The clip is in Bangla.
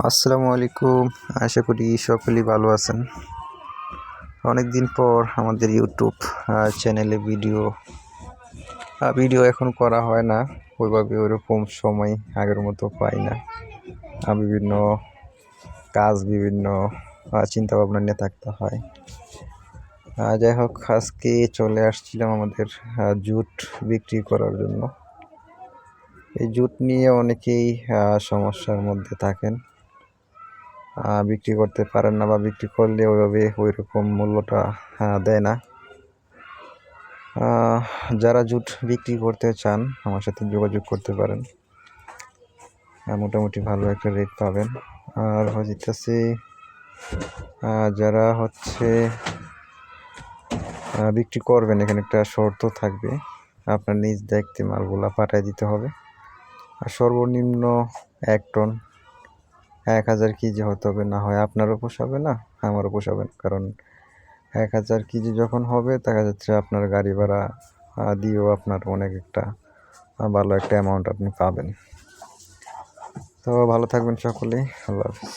আসসালামু আলাইকুম। আশা করি সকলেই ভালো আছেন। অনেক দিন পর আমাদের ইউটিউব চ্যানেলে ভিডিও ভিডিও এখন করা হয় না। ওইভাবে ওইরকম সময় আগের মতো পাই না। বিভিন্ন কাজ, বিভিন্ন চিন্তা ভাবনা নিয়ে থাকতে হয়। যাই হোক, আজকে চলে আসছিলাম আমাদের জুট বিক্রি করার জন্য। এই জুট নিয়ে অনেকেই সমস্যার মধ্যে থাকেন। বিক্রি করতে পারেন না বা বিক্রি করলে ওইভাবে ওই রকম মূল্যটা দেয় না। যারা জুট বিক্রি করতে চান, আমার সাথে যোগাযোগ করতে পারেন। মোটামুটি ভালো একটা রেট পাবেন। আর হচ্ছে যারা হচ্ছে বিক্রি করবেন, এখানে একটা শর্ত থাকবে। আপনার নিজ দেখতে মালগুলা পাঠায় দিতে হবে। আর সর্বনিম্ন এক টন এক হাজার কেজি হতে হবে, না হয় আপনারও পোষাবে না, আমারও পোষাবে না। কারণ এক হাজার কেজি যখন হবে, দেখা যাচ্ছে আপনার গাড়ি ভাড়া দিয়েও আপনার অনেক একটা ভালো একটা অ্যামাউন্ট আপনি পাবেন। তো ভালো থাকবেন সকলেই, আল্লাহ হাফিজ।